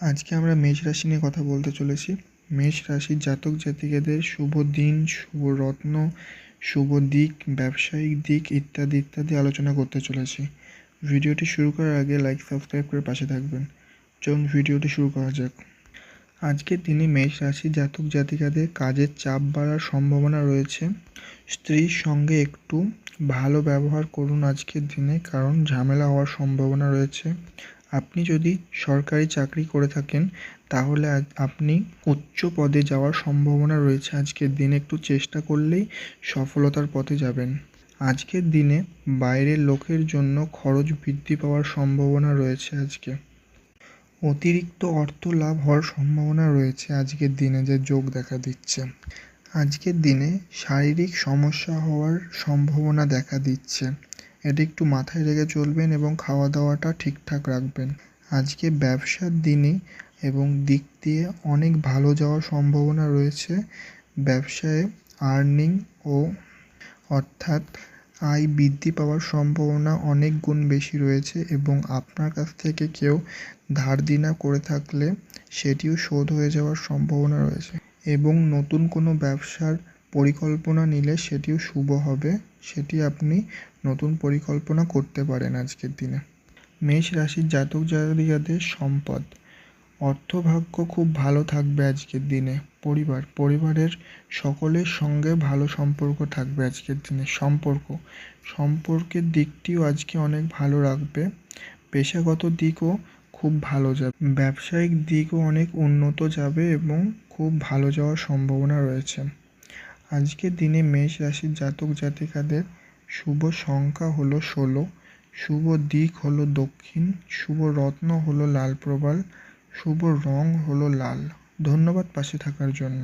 আজকে আমরা মেষ রাশি নিয়ে কথা বলতে চলেছি। মেষ রাশির জাতক জাতিকাদের শুভ দিন, শুভ রত্ন, শুভ দিক, ব্যবসায়িক দিক ইত্যাদি ইত্যাদি আলোচনা করতে চলেছি। ভিডিওটি শুরু করার আগে লাইক সাবস্ক্রাইব করে পাশে থাকবেন। চলুন ভিডিওটি শুরু করা যাক। আজকের দিনে মেষ রাশির জাতক জাতিকাদের কাজের চাপ বাড়ার সম্ভাবনা রয়েছে। স্ত্রীর সঙ্গে একটু ভালো ব্যবহার করুন আজকের দিনে, কারণ ঝামেলা হওয়ার সম্ভাবনা রয়েছে। আপনি যদি সরকারি চাকরি করে থাকেন, তাহলে আপনি উচ্চ পদে যাওয়ার সম্ভাবনা রয়েছে। আজকের দিনে একটু চেষ্টা করলেই সফলতার পথে যাবেন। আজকের দিনে বাইরের লোকের জন্য খরচ বৃদ্ধি পাওয়ার সম্ভাবনা রয়েছে আজকে। অতিরিক্ত অর্থ লাভ হওয়ার সম্ভাবনা রয়েছে আজকের দিনে যে যোগ দেখা দিচ্ছে। আজকের দিনে শারীরিক সমস্যা হওয়ার সম্ভাবনা দেখা দিচ্ছে। এটা একটু মাথায় রেখে চলবেন এবং খাওয়া দাওয়াটা ঠিকঠাক রাখবেন। আজকে ব্যবসার দিনে এবং দিক দিয়ে অনেক ভালো যাওয়ার সম্ভাবনা রয়েছে। ব্যবসায় আর্নিং ও অর্থাৎ আয় বৃদ্ধি পাওয়ার সম্ভাবনা অনেক গুণ বেশি রয়েছে এবং আপনার কাছ থেকে কেউ ধার দিনা করে থাকলে সেটিও শোধ হয়ে যাওয়ার সম্ভাবনা রয়েছে। এবং নতুন কোনো ব্যবসার পরিকল্পনা নিলে সেটিও শুভ হবে, সেটি আপনি নতুন পরিকল্পনা করতে পারেন আজকের দিনে। মেষ রাশির জাতক জাতিকাদের সম্পদ। অর্থভাগ্য খুব ভালো থাকবে আজকের দিনে। পরিবার, পরিবারের সকলের সঙ্গে ভালো সম্পর্ক থাকবে আজকের দিনে। সম্পর্ক, সম্পর্কের দিকটিও আজকে অনেক ভালো রাখবে। পেশাগত দিকও খুব ভালো যাবে। ব্যবসায়িক দিকও অনেক উন্নত যাবে এবং খুব ভালো যাওয়ার সম্ভাবনা রয়েছে। আজকের দিনে মেষ রাশির জাতক জাতিকাদের শুভ সংখ্যা হলো ষোলো। শুভ দিক হলো দক্ষিণ, শুভ রত্ন হলো লাল প্রবাল, শুভ রং হলো লাল। ধন্যবাদ পাশে থাকার জন্য।